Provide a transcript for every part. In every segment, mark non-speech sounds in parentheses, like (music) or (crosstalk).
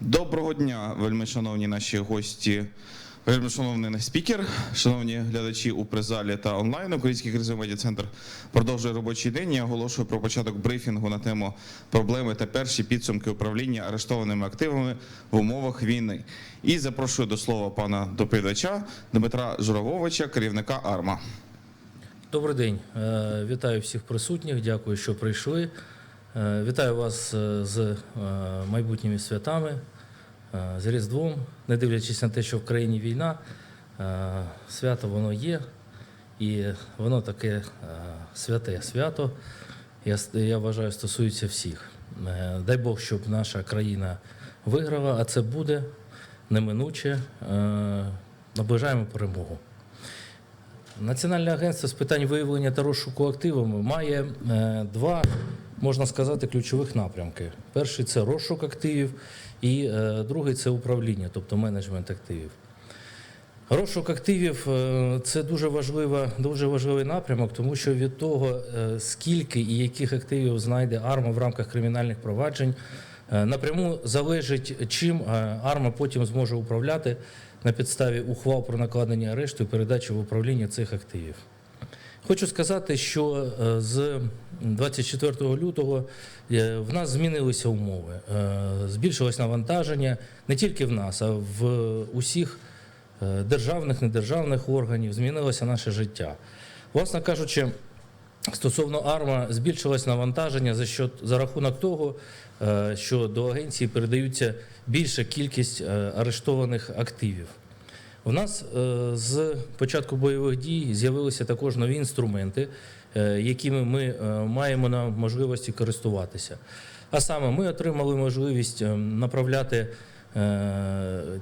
Доброго дня, вельми шановні наші гості, вельми шановний наш спікер, шановні глядачі у призалі та онлайн. Український кризовий медіа центр продовжує робочий день. Я оголошую про початок брифінгу на тему проблеми та перші підсумки управління арештованими активами в умовах війни. І запрошую до слова пана доповідача Дмитра Журавовича, керівника АРМА. Добрий день, Е, вітаю всіх присутніх. Дякую, що прийшли. Е, Вітаю вас е, з е, майбутніми святами, з Різдвом. Не дивлячись на те, що в країні війна, свято воно є, і воно таке святе свято. Я, я вважаю, стосується всіх. Дай Бог, щоб наша країна виграла, а це буде неминуче. Наближаємо перемогу. Національне агентство з питань виявлення та розшуку активами має е, два, можна сказати, ключових напрямки. Перший це розшук активів, і е, другий це управління, тобто менеджмент активів. Розшук активів е, це дуже важлива, дуже важливий напрямок, тому що від того, скільки і яких активів знайде АРМА в рамках кримінальних проваджень, напряму залежить, чим АРМА потім зможе управляти на підставі ухвал про накладення арешту і передачу в управління цих активів. Хочу сказати, що е, з 24 лютого е, в нас змінилися умови. Е, Збільшилось навантаження не тільки в нас, а в усіх державних, недержавних органів. Змінилося наше життя. Власне кажучи, Стосовно АРМА збільшилось навантаження за що за рахунок того, е, що до агенції передаються більша кількість е, арештованих активів. У нас е, з початку бойових дій з'явилися також нові інструменти, якими ми маємо на можливості користуватися. А саме ми отримали можливість направляти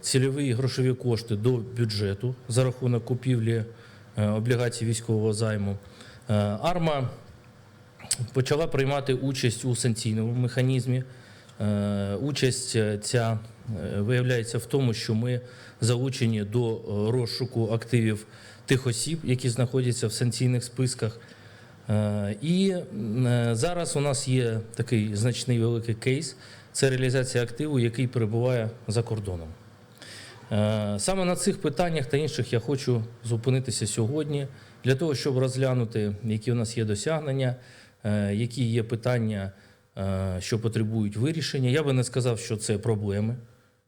цільові грошові кошти до бюджету за рахунок купівлі облігацій військового займу. Е, Арма почала приймати участь у санкційному механізмі. Е, Участь е, ця виявляється в тому, що ми залучені до розшуку активів тих осіб, які знаходяться в санкційних списках. І зараз у нас є такий значний великий кейс це реалізація активу, який перебуває за кордоном. Саме на цих питаннях та інших я хочу зупинитися сьогодні для того, щоб розглянути, які у нас є досягнення, е, які є питання, е, що потребують вирішення. Я би не сказав, що це проблеми,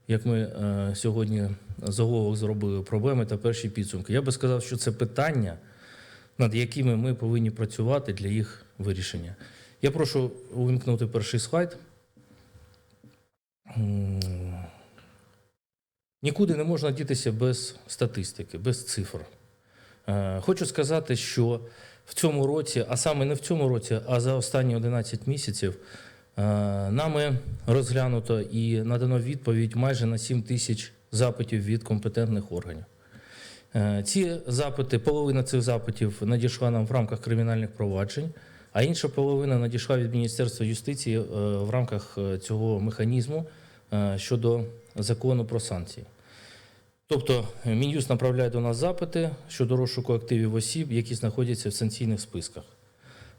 як ми е, сьогодні заголовок зробили проблеми та перші підсумки. Я би сказав, що це питання, над якими ми повинні працювати для їх вирішення. Я прошу увімкнути перший слайд. Нікуди не можна дітися без статистики, без цифр. Е, Хочу сказати, що в цьому році, а саме не в цьому році, а за останні 11 місяців, е, нами розглянуто і надано відповідь майже на 7 тисяч запитів від компетентних органів. Е, Ці запити, половина цих запитів надійшла нам в рамках кримінальних проваджень, а інша половина надійшла від Міністерства юстиції в рамках цього механізму щодо закону про санкції. Тобто е, Мін'юст направляє до нас запити щодо розшуку активів осіб, які знаходяться в санкційних списках.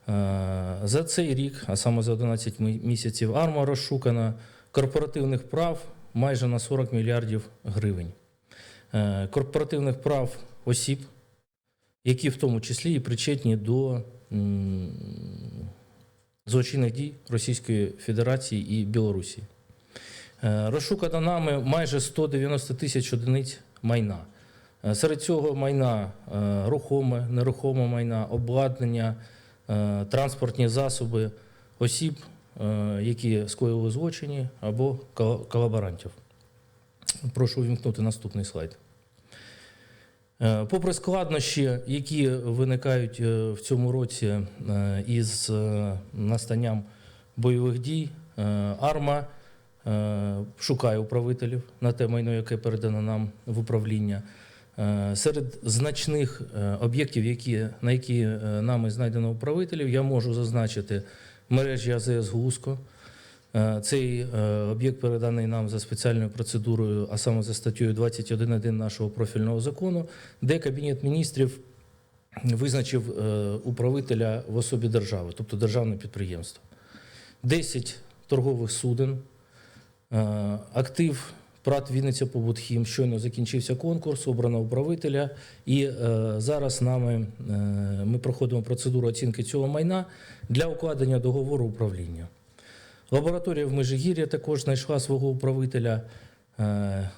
Е, За цей рік, а саме за 11 місяців, АРМА розшукана корпоративних прав майже на 40 мільярдів гривень. Е, Корпоративних прав осіб, які в тому числі і причетні до злочинних дій Російської Федерації і Білорусі. Е, Розшукано нами майже 190 тисяч одиниць майна. Е, Серед цього майна е, рухоме, нерухоме майна, обладнання, транспортні засоби осіб, які скоїли злочині або колаборантів. Прошу увімкнути наступний слайд. Попри складнощі, які виникають в цьому році із настанням бойових дій, АРМА шукає управителів на те майно, яке передано нам в управління. Е, Серед значних е, об'єктів, які, на які е, нами знайдено управителів, я можу зазначити мережі АЗС Гуско. Е, Цей е, об'єкт переданий нам за спеціальною процедурою, а саме за статтею 21.1 нашого профільного закону, де Кабінет міністрів визначив е, управителя в особі держави, тобто державне підприємство. 10 торгових суден, Е, Актив ПРАТ Вінниця Побутхім щойно закінчився конкурс, обрано управителя, і е, зараз нами е, ми проходимо процедуру оцінки цього майна для укладення договору управління. Лабораторія в Межигір'я також знайшла свого управителя, е,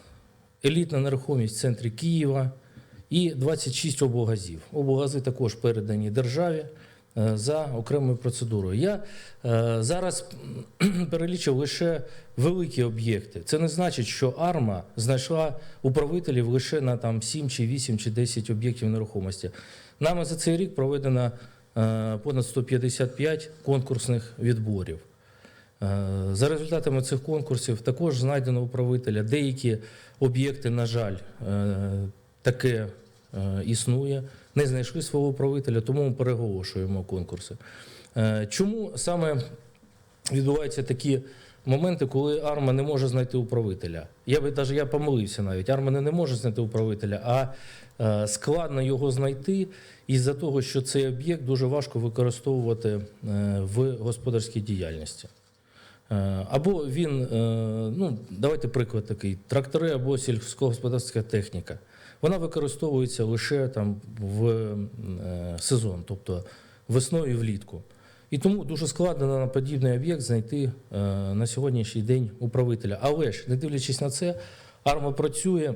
елітна нерухомість в центрі Києва і 26 облгазів. Облгази також передані державі е, за окремою процедурою. Я е, зараз перелічив лише великі об'єкти. Це не значить, що АРМА знайшла управителів лише на там 7 чи 8 чи 10 об'єктів нерухомості. Нами за цей рік проведено е, понад 155 конкурсних відборів. Е, За результатами цих конкурсів також знайдено управителя. Деякі об'єкти, на жаль, е, таке е, існує, не знайшли свого управителя, тому ми переголошуємо конкурси. Е, Чому саме відбуваються такі моменти, коли Арма не може знайти управителя? Я би навіть я помилився навіть. Арма не може знайти управителя, а е, складно його знайти із-за того, що цей об'єкт дуже важко використовувати е, в господарській діяльності. Е, Або він, е, ну давайте приклад такий: трактори або сільськогосподарська техніка. Вона використовується лише там в е, сезон, тобто весною і влітку. І тому дуже складно на подібний об'єкт знайти е, на сьогоднішній день управителя. Але ж, не дивлячись на це, арма працює.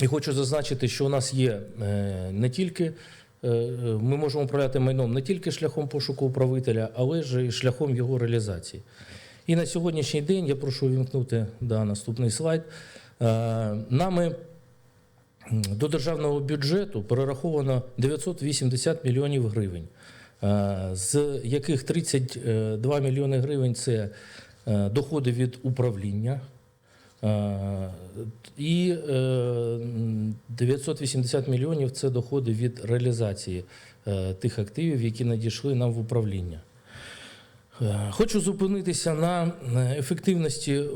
І хочу зазначити, що у нас є е, не тільки е, е, ми можемо управляти майном не тільки шляхом пошуку управителя, але ж і шляхом його реалізації. І на сьогоднішній день я прошу увімкнути да, наступний слайд. Е, Нами до державного бюджету перераховано 980 мільйонів гривень, е, з яких 32 мільйони гривень це е, доходи від управління. Е, І е, м, 980 мільйонів це доходи від реалізації тих активів, які надійшли нам в управління. Е, Хочу зупинитися на е, ефективності е,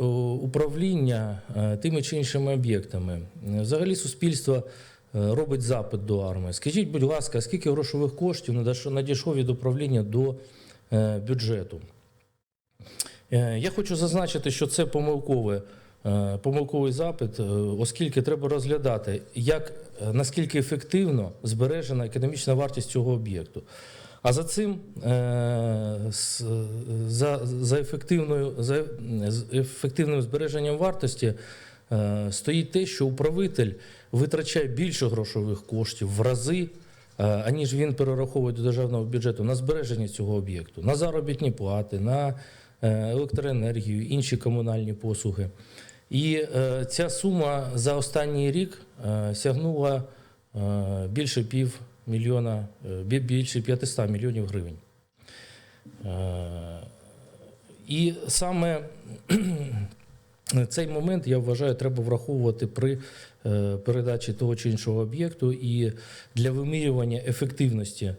управління тими чи іншими об'єктами. Взагалі суспільство робить запит до армії. Скажіть, будь ласка, скільки грошових коштів надійшло- від управління до бюджету? Я хочу зазначити, що це помилкове, помилковий запит, оскільки треба розглядати, як, наскільки ефективно збережена економічна вартість цього об'єкту. А за цим е, за, за, ефективною, за ефективним збереженням вартості е, стоїть те, що управитель витрачає більше грошових коштів в рази, е, аніж він перераховує до державного бюджету на збереження цього об'єкту, на заробітні плати, на електроенергію, інші комунальні послуги. І ця сума за останній рік сягнула більше пів мільйона, е, більше 500 мільйонів гривень. Е, І саме (clears throat) цей момент, я вважаю, треба враховувати при е, передачі того чи іншого об'єкту і для вимірювання ефективності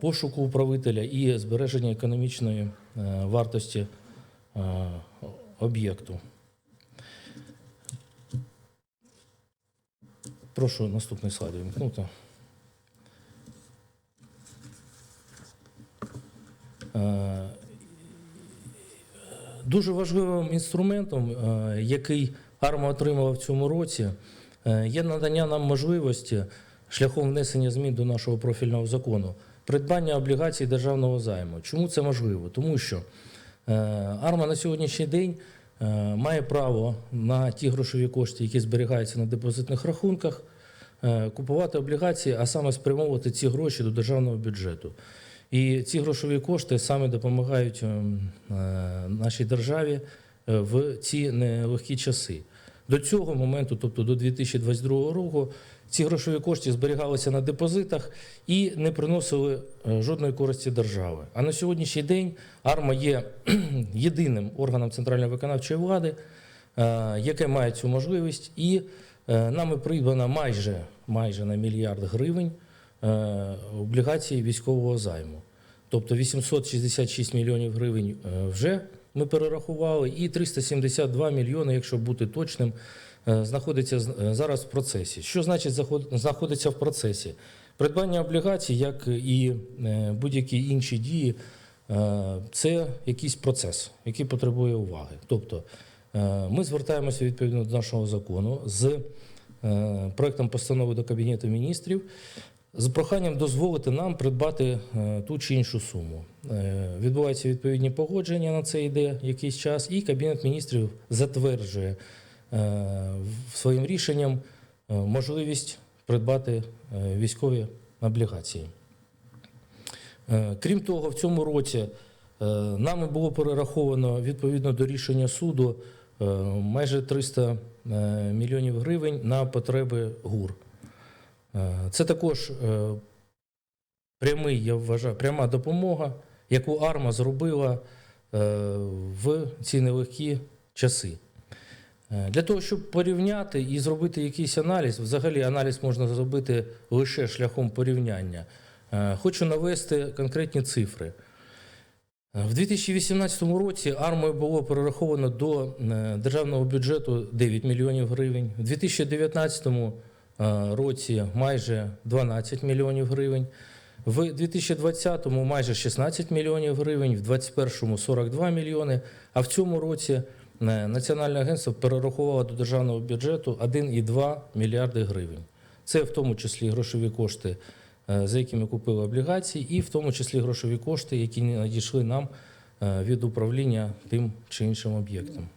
пошуку управителя і збереження економічної вартості об'єкту. Прошу наступний слайд вимкнути. Дуже важливим інструментом, е, який АРМА отримала в цьому році, е, є надання нам можливості шляхом внесення змін до нашого профільного закону придбання облігацій державного займу. Чому це можливо? Тому що е, АРМА на сьогоднішній день е, має право на ті грошові кошти, які зберігаються на депозитних рахунках, е, купувати облігації, а саме спрямовувати ці гроші до державного бюджету. І ці грошові кошти саме допомагають ем, е, нашій державі е, в ці нелегкі часи. До цього моменту, тобто до 2022 року, ці грошові кошти зберігалися на депозитах і не приносили е, жодної користі держави. А на сьогоднішній день АРМА є (clears throat) єдиним органом центральної виконавчої влади, яке має цю можливість, і нами придбано майже, майже на мільярд гривень е, облігацій військового займу. Тобто 866 мільйонів гривень е, вже ми перерахували, і 372 мільйони, якщо бути точним, е, знаходиться зараз в процесі. Що значить знаходиться в процесі? Придбання облігацій, як і будь-які інші дії, це якийсь процес, який потребує уваги. Тобто Ми звертаємося відповідно до нашого закону з проектом постанови до Кабінету міністрів з проханням дозволити нам придбати е, ту чи іншу суму. Е, Відбуваються відповідні погодження на це йде якийсь час, і Кабінет міністрів затверджує е, своїм рішенням можливість придбати військові облігації. Крім того, в цьому році нами було перераховано відповідно до рішення суду майже 300 е, мільйонів гривень на потреби ГУР. Е, Це також е, прямий, я вважаю, пряма допомога, яку АРМА зробила е, в ці нелегкі часи. Для того, щоб порівняти і зробити якийсь аналіз, взагалі аналіз можна зробити лише шляхом порівняння. Хочу навести конкретні цифри. В 2018 році армою було перераховано до державного бюджету 9 мільйонів гривень. У 2019 е, році майже 12 мільйонів гривень. В 2020-му майже 16 мільйонів гривень, в 2021-му 42 мільйони. А в цьому році е, Національне агентство перерахувало до державного бюджету 1,2 мільярди гривень. Це в тому числі грошові кошти, е, за якими купили облігації, і в тому числі грошові кошти, які надійшли нам е, від управління тим чи іншим об'єктом.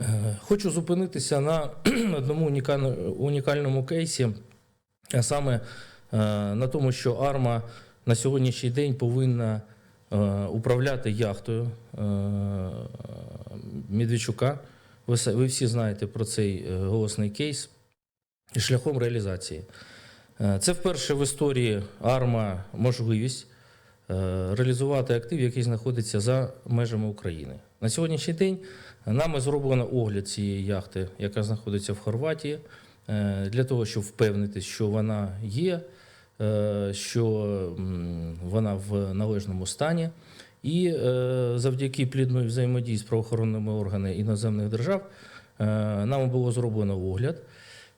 Е, Хочу зупинитися на (clears throat) одному унікальному, кейсі, а саме е, на тому, що Арма на сьогоднішній день повинна е, управляти яхтою Медведчука. Ви, всі знаєте про цей голосний кейс шляхом реалізації. Це вперше в історії АРМА можливість реалізувати актив, який знаходиться за межами України. На сьогоднішній день нами зроблено огляд цієї яхти, яка знаходиться в Хорватії, е, для того, щоб впевнитись, що вона є, е, що вона в належному стані. І е, завдяки плідної взаємодії з правоохоронними органами іноземних держав е, нам було зроблено огляд.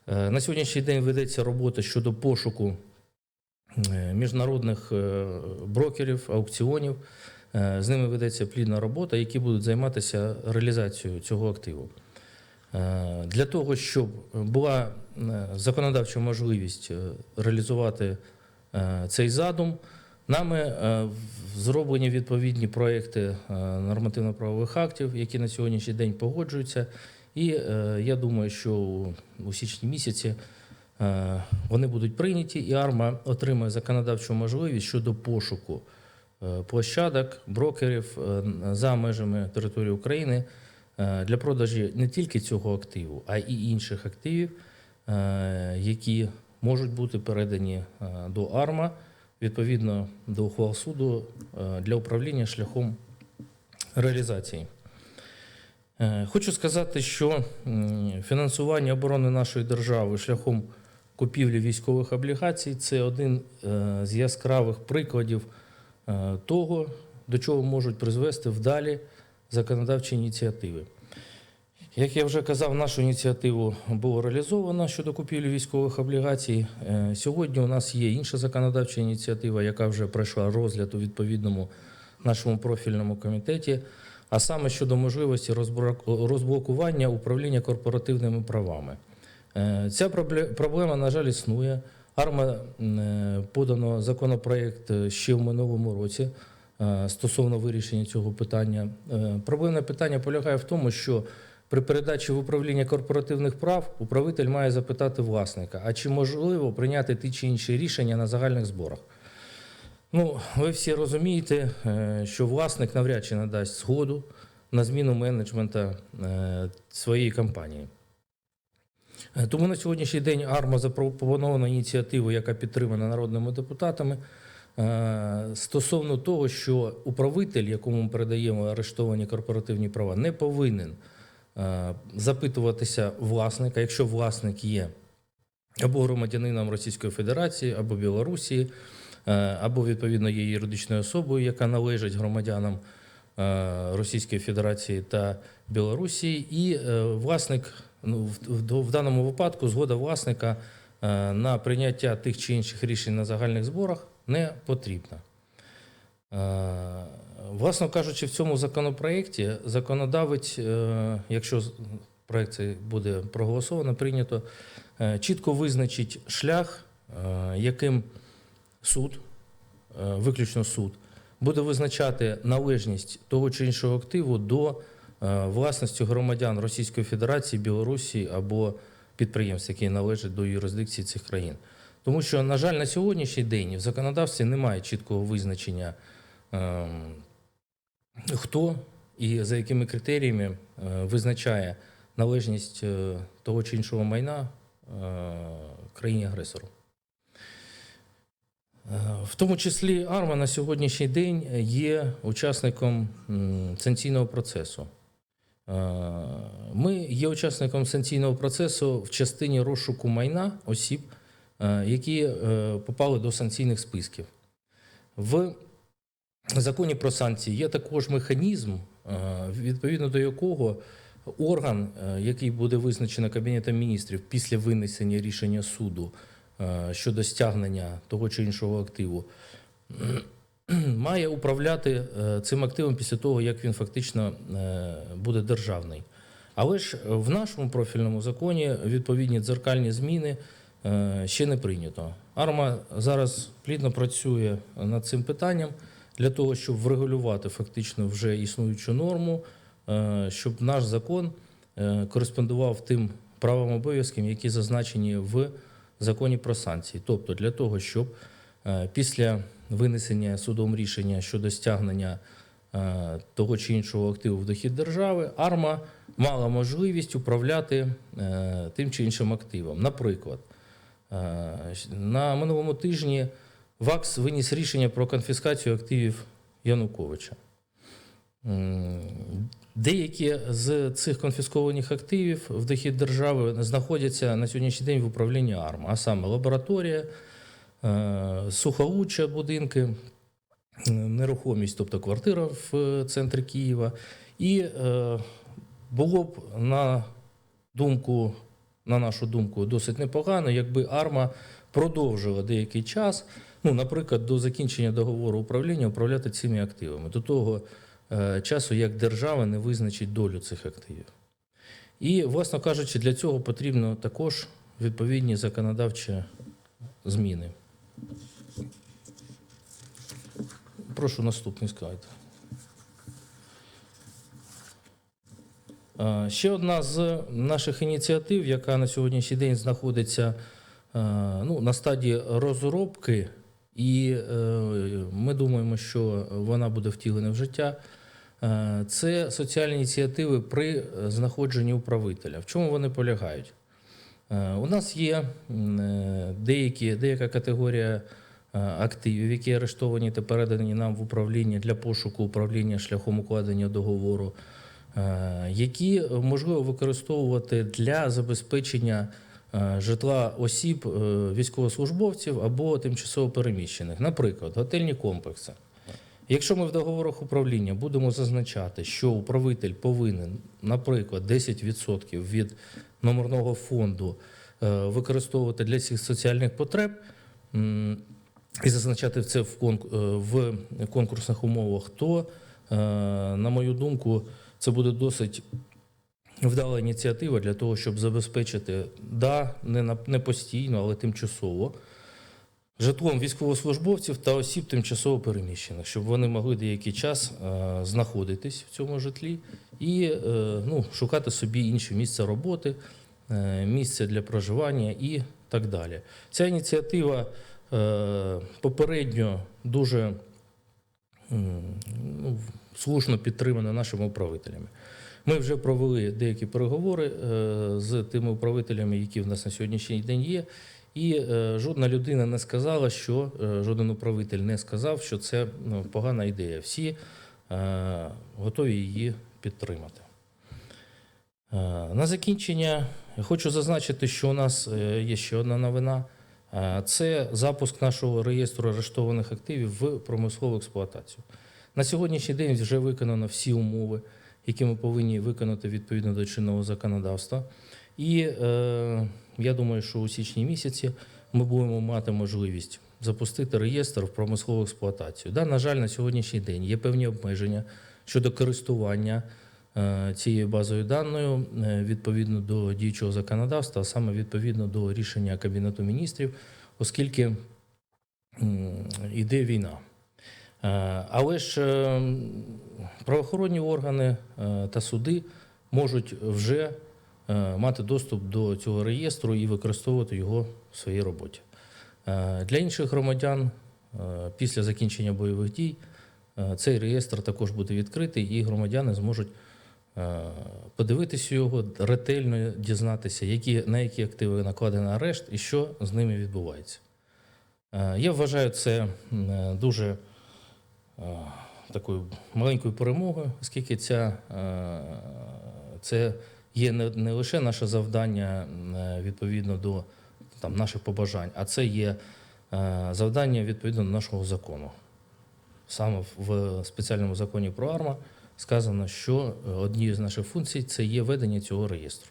Е, На сьогоднішній день ведеться робота щодо пошуку е, міжнародних е, брокерів, аукціонів. Е, З ними ведеться плідна робота, які будуть займатися реалізацією цього активу. Е, Для того, щоб була е, законодавча можливість е, реалізувати е, цей задум, нами е, зроблені відповідні проекти е, нормативно-правових актів, які на сьогоднішній день погоджуються. І е, я думаю, що у- січні місяці е, вони будуть прийняті, і АРМА отримає законодавчу можливість щодо пошуку е, площадок, брокерів е, за межами території України е, для продажі не тільки цього активу, а й інших активів, е, які можуть бути передані е, до АРМА відповідно до ухвал суду е, для управління шляхом реалізації. Е, Хочу сказати, що фінансування оборони нашої держави шляхом купівлі військових облігацій це один е, з яскравих прикладів е, того, до чого можуть призвести вдалі законодавчі ініціативи. Як я вже казав, нашу ініціативу було реалізовано щодо купівлі військових облігацій. Е, Сьогодні у нас є інша законодавча ініціатива, яка вже пройшла розгляд у відповідному нашому профільному комітеті, а саме щодо можливості розблокування управління корпоративними правами. Е, Ця проблема, на жаль, існує. Арма е, подано законопроект е, ще в минулому році стосовно вирішення цього питання. Проблемне питання полягає в тому, що при передачі в управління корпоративних прав управитель має запитати власника, а чи можливо прийняти ті чи інші рішення на загальних зборах. Ну, ви всі розумієте, що власник навряд чи надасть згоду на зміну менеджмента своєї компанії. Е, Тому на сьогоднішній день АРМА запропонована ініціативу, яка підтримана народними депутатами, е, стосовно того, що управитель, якому ми передаємо арештовані корпоративні права, не повинен е, запитуватися власника, якщо власник є або громадянином Російської Федерації, або Білорусі, або відповідно є юридичною особою, яка належить громадянам Російської Федерації та Білорусі, і власник ну, в, в, даному випадку згода власника е, на прийняття тих чи інших рішень на загальних зборах не потрібна. Е, Власно кажучи, в цьому законопроєкті законодавець, е, якщо проект цей буде проголосовано, прийнято, чітко визначить шлях, яким суд, виключно суд, буде визначати належність того чи іншого активу до е, власності громадян Російської Федерації, Білорусі або підприємств, які належать до юрисдикції цих країн. Тому що, на жаль, на сьогоднішній день в законодавстві немає чіткого визначення, ем, хто і за якими критеріями е, визначає належність е, того чи іншого майна країні-агресору. В тому числі АРМА на сьогоднішній день є учасником санкційного процесу. Е, Ми є учасником санкційного процесу в частині розшуку майна осіб, е, які е, попали до санкційних списків. В законі про санкції є також механізм, відповідно до якого орган, який буде визначено Кабінетом міністрів після винесення рішення суду щодо стягнення того чи іншого активу, (clears throat) має управляти е, цим активом після того, як він фактично е, буде державний. Але ж в нашому профільному законі відповідні дзеркальні зміни е, ще не прийнято. Арма зараз плідно працює над цим питанням для того, щоб врегулювати фактично вже існуючу норму, е, щоб наш закон е, кореспондував тим правам обов'язкам, які зазначені в законі про санкції. Тобто для того, щоб е, після винесення судом рішення щодо стягнення е, того чи іншого активу в дохід держави, АРМА мала можливість управляти е, тим чи іншим активом. Наприклад, е, на минулому тижні ВАКС виніс рішення про конфіскацію активів Януковича. Деякі з цих конфіскованих активів в дохід держави знаходяться на сьогоднішній день в управлінні АРМА, а саме лабораторія, сухоуччя будинки, е, нерухомість, тобто квартира в е, центрі Києва. І е, було б на думку, на нашу думку, досить непогано, якби АРМА продовжила деякий час, ну, наприклад, до закінчення договору управління управляти цими активами, до того е, часу, як держава не визначить долю цих активів. І, власно кажучи, для цього потрібно також відповідні законодавчі зміни. Прошу наступний слайд. Е, Ще одна з наших ініціатив, яка на сьогоднішній день знаходиться е, ну, на стадії розробки, і е, ми думаємо, що вона буде втілена в життя. Це соціальні ініціативи при знаходженні управителя. В чому вони полягають? Е, У нас є е, деякі, деяка категорія е, активів, які арештовані та передані нам в управління для пошуку управління шляхом укладення договору, які можливо використовувати для забезпечення житла осіб, військовослужбовців або тимчасово переміщених, наприклад, готельні комплекси. Якщо ми в договорах управління будемо зазначати, що управитель повинен, наприклад, 10% від номерного фонду е, використовувати для цих соціальних потреб і зазначати це е, в конкурсних умовах, то, е, на мою думку, це буде досить вдала ініціатива для того, щоб забезпечити, да, не, на, не постійно, але тимчасово житлом військовослужбовців та осіб тимчасово переміщених, щоб вони могли деякий час е, знаходитись в цьому житлі і е, ну, шукати собі інше місце роботи, е, місце для проживання і так далі. Ця ініціатива попередньо дуже ну, слушно підтримана нашими управителями. Ми вже провели деякі переговори е, з тими управителями, які в нас на сьогоднішній день є. І е, жодна людина не сказала, що е, жоден управитель не сказав, що це ну, погана ідея. Всі готові її підтримати. На закінчення хочу зазначити, що у нас є ще одна новина. Це запуск нашого реєстру арештованих активів в промислову експлуатацію. На сьогоднішній день вже виконано всі умови, які ми повинні виконати відповідно до чинного законодавства. І е, я думаю, що у січні місяці ми будемо мати можливість запустити реєстр в промислову експлуатацію. Да, на жаль, на сьогоднішній день є певні обмеження щодо користування е, цією базою даною е, відповідно до діючого законодавства, а саме відповідно до рішення Кабінету міністрів, оскільки м, іде війна. Е, Але ж е, правоохоронні органи е, та суди можуть вже мати доступ до цього реєстру і використовувати його в своїй роботі. Для інших громадян після закінчення бойових дій цей реєстр також буде відкритий, і громадяни зможуть подивитися його, ретельно дізнатися, які, на які активи накладено арешт і що з ними відбувається. Я вважаю це дуже такою маленькою перемогою, оскільки ця, е, це є не, лише наше завдання е, відповідно до там, наших побажань, а це є е, завдання відповідно до нашого закону. Саме в спеціальному законі про АРМА сказано, що е, однією з наших функцій це є ведення цього реєстру.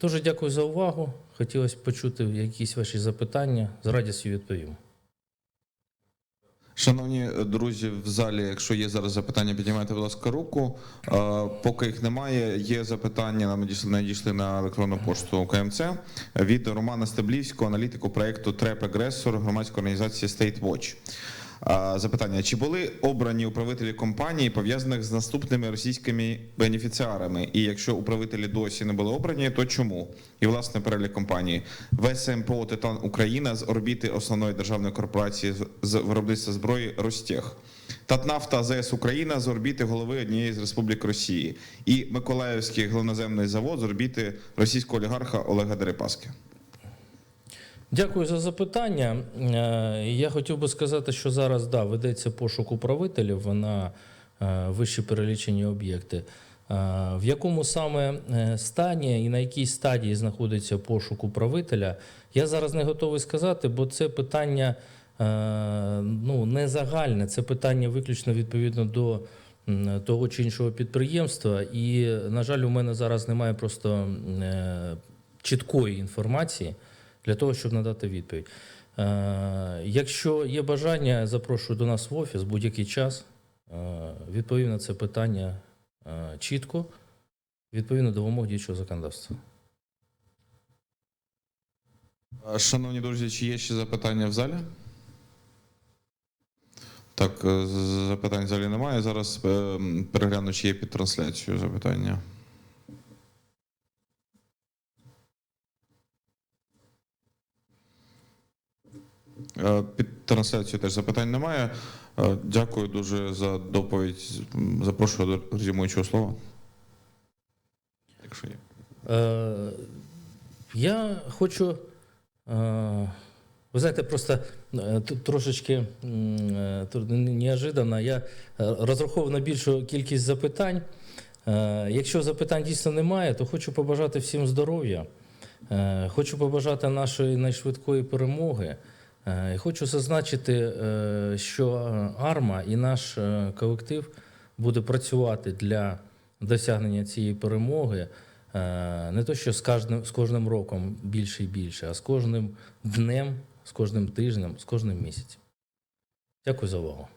Дуже дякую за увагу. Хотілося почути якісь ваші запитання. З радістю відповім. Шановні друзі, в залі, якщо є зараз запитання, піднімайте, будь ласка, руку. Е, Поки їх немає, є запитання, нам надійшли, на електронну пошту КМЦ від Романа Стеблівського, аналітику проекту Треп Агресор громадської організації State Watch. Запитання: чи були обрані управителі компанії пов'язаних з наступними російськими бенефіціарами? І якщо управителі досі не були обрані, то чому? І власне перелік компанії ВСМПО Титан Україна з орбіти основної державної корпорації з виробництва зброї Ростех. Татнафта АЗС Україна з орбіти голови однієї з республік Росії і Миколаївський глиноземний завод з орбіти російського олігарха Олега Дерипаски. Дякую за запитання. Е, Я хотів би сказати, що зараз да, ведеться пошук управителів на е, вищі перелічені об'єкти. Е, В якому саме стані і на якій стадії знаходиться пошук управителя, я зараз не готовий сказати, бо це питання ну, не загальне, це питання виключно відповідно до того чи іншого підприємства. І, на жаль, у мене зараз немає просто чіткої інформації для того, щоб надати відповідь. Е, Якщо є бажання, запрошую до нас в офіс будь-який час. Е, Відповім на це питання е, чітко, відповідно до вимог діючого законодавства. Шановні друзі, чи є ще запитання в залі? Так, запитань в залі немає. Зараз перегляну, чи є під трансляцію запитання. Під трансляцією теж запитань немає. Е, Дякую дуже за доповідь. Запрошую до резюмуючого слова. Якщо є. Е, Я хочу. е, Ви знаєте, просто е, трошечки е, неожиданно. Я е, розраховував на більшу кількість запитань. Е, Якщо запитань дійсно немає, то хочу побажати всім здоров'я. Е, Хочу побажати нашої найшвидкої перемоги. Е, Хочу зазначити, е, що АРМА і наш е, колектив буде працювати для досягнення цієї перемоги. Е, Не то, що з кожним, з кожним роком більше і більше, а з кожним днем, з кожним тижнем, з кожним місяцем. Дякую за увагу.